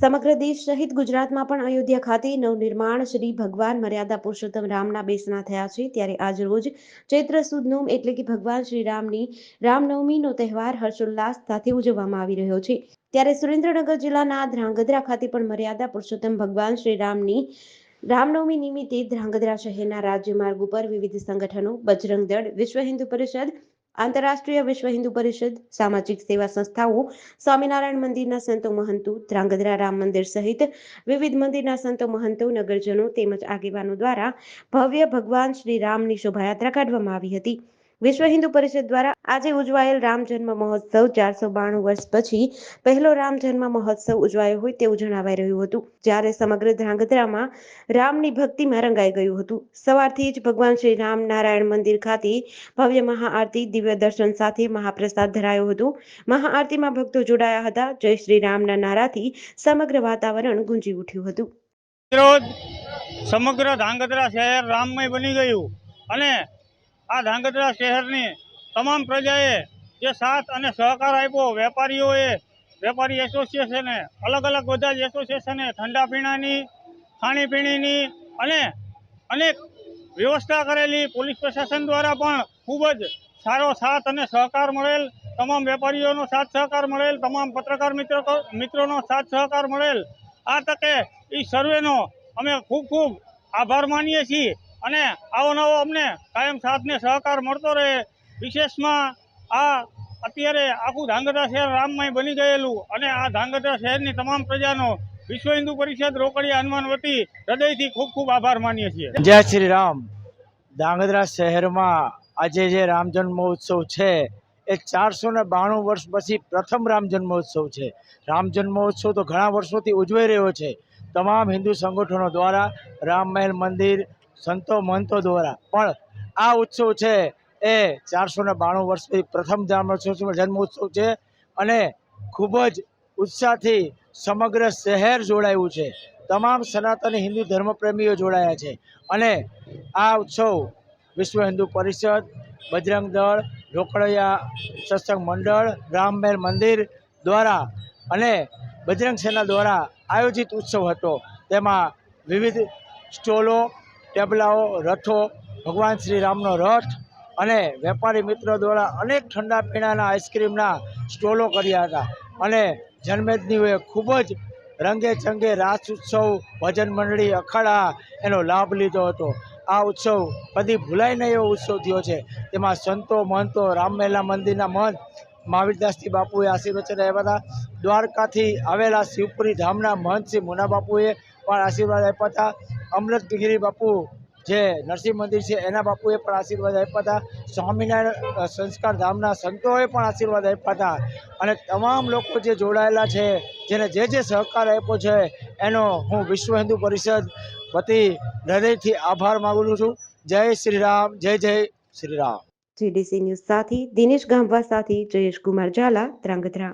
સમગ્ર દેશ સહિત ગુજરાતમાં પણ અયોધ્યા ખાતે નવનિર્માણ શ્રી ભગવાન મર્યાદા પુરુષોત્તમ રામના બેસણા થયા છે. ત્યારે આજ રોજ ચૈત્ર સુદ નોમ એટલે કે ભગવાન શ્રી રામની રામનવમીનો તહેવાર હર્ષોલ્લાસ સાથે ઉજવવામાં આવી રહ્યો છે. ત્યારે સુરેન્દ્રનગર જિલ્લાના ધ્રાંગધ્રા ખાતે પણ મર્યાદા પુરુષોત્તમ ભગવાન શ્રી રામની રામનવમી નિમિત્તે ધ્રાંગધ્રા શહેરના રાજ્ય માર્ગ ઉપર વિવિધ સંગઠનો બજરંગ દળ વિશ્વ હિન્દુ પરિષદ આંતરરાષ્ટ્રીય વિશ્વ હિન્દુ પરિષદ, સામાજિક સેવા સંસ્થાઓ, સ્વામિનારાયણ મંદિરના સંતો મહંતો, ધ્રાંગધ્રા રામ મંદિર સહિત વિવિધ મંદિરના સંતો મહંતો, નગરજનો તેમજ આગેવાનો દ્વારા ભવ્ય ભગવાન શ્રી રામની શોભાયાત્રા કાઢવામાં આવી હતી. વિશ્વ હિન્દુ પરિષદ દ્વારા આજે ઉજવાયેલ રામ જન્મ મહોત્સવ ચારસો બાણું વર્ષ પછી પહેલો રામ જન્મ મહોત્સવ ઉજવાયો હોય તેવું જણાવાઈ રહ્યું હતું. જ્યારે સમગ્ર ધ્રાંગધ્રામાં રામની ભક્તિમાં રંગાઈ ગયું હતું. સવારથી જ ભગવાન શ્રી રામ નારાયણ મંદિર ખાતે ભવ્ય મહાઆરતી, દિવ્ય દર્શન સાથે મહાપ્રસાદ ધરાયો હતો. મહાઆરતીમાં ભક્તો જોડાયા હતા. જય શ્રી રામના નારાથી સમગ્ર વાતાવરણ ગુંજી ઉઠ્યું હતું. સમગ્ર ધ્રાંગધ્રા શહેર રામમય બની ગયું અને આ ધાંગધ્રા શહેરની તમામ પ્રજાએ જે સાથ અને સહકાર આપ્યો, વેપારીઓએ, વેપારી એસોસિએશને, અલગ અલગ બધા જ એસોસિએશને ઠંડા પીણાની ખાણીપીણીની અને અનેક વ્યવસ્થા કરેલી. પોલીસ પ્રશાસન દ્વારા પણ ખૂબ જ સારો સાથ અને સહકાર મળેલ, તમામ વેપારીઓનો સાથ સહકાર મળેલ, તમામ પત્રકાર મિત્રો, મિત્રોનો સાથ સહકાર મળેલ. આ તકે એ સર્વેનો અમે ખૂબ ખૂબ આભાર માનીએ છીએ. અને આવો નવો અમને કાયમ સાથને સહકાર મળતો રહે. વિશેષમાં આ અત્યારે આખું ધાંગધ્રા શહેર રામમય બની ગયેલું અને આ ધાંગધ્રા શહેરની તમામ પ્રજાનો વિશ્વ હિન્દુ પરિષદ રોકડી હનુમાન વતી હૃદયથી ખૂબ ખૂબ આભાર માનીએ છીએ. જય શ્રી રામ. ધાંગધ્રા શહેરમાં આજે જે રામ જન્મોત્સવ છે, એ ચારસો ને બાણું વર્ષ પછી પ્રથમ રામ જન્મોત્સવ છે. રામ જન્મોત્સવ તો ઘણા વર્ષોથી ઉજવાઈ રહ્યો છે. તમામ હિન્દુ સંગઠનો દ્વારા રામ મહેલ મંદિર સંતો મહંતો દ્વારા. પણ આ ઉત્સવ છે એ ચારસો ને બાણું વર્ષ પછી પ્રથમ જન્મોત્સવ જન્મોત્સવ છે અને ખૂબ જ ઉત્સાહથી સમગ્ર શહેર જોડાયું છે. તમામ સનાતની હિન્દુ ધર્મપ્રેમીઓ જોડાયા છે. અને આ ઉત્સવ વિશ્વ હિન્દુ પરિષદ, બજરંગ દળ, રોકડિયા સત્સંગ મંડળ રામમહેલ મંદિર દ્વારા અને બજરંગ સેના દ્વારા આયોજિત ઉત્સવ હતો. તેમાં વિવિધ સ્ટોલો ટેબલાઓ, રથો, ભગવાન શ્રી રામનો રથ અને વેપારી મિત્રો દ્વારા અનેક ઠંડા પીણાના આઈસ્ક્રીમના સ્ટોલો કર્યા હતા. અને જન્મેદનીઓએ ખૂબ જ રંગે ચંગે રાસ ઉત્સવ, ભજન મંડળી, અખાડા એનો લાભ લીધો હતો. આ ઉત્સવ કદી ભૂલાય નહીં એવો ઉત્સવ થયો છે. તેમાં સંતો, મહંતો રામમેલા મંદિરના મહંત મહાવીરદાસજી બાપુએ આશીર્વચન આપ્યા હતા. દ્વારકાથી આવેલા શિવપુરી ધામના મહંત શ્રી મુના બાપુએ પણ આશીર્વાદ આપ્યા હતા. અમૃતગીરી બાપુ, જે નરસિંહ મંદિર છે, એના બાપુએ પણ આશીર્વાદ આપ્યા હતા. સ્વામિનારાયણ સંસ્કાર ધામના સંતોએ પણ આશીર્વાદ આપ્યા હતા. અને તમામ લોકો જે જોડાયેલા છે, જેને જે જે સહકાર આપ્યો છે, એનો હું વિશ્વ હિન્દુ પરિષદ વતી હૃદયથી આભાર માગું છું. જય શ્રી રામ, જય જય શ્રી રામ. જીડીસી ન્યૂઝ સાથી દિનેશ ગામવા સાથી જયેશ કુમાર ઝાલા, ધ્રાંગધ્રા.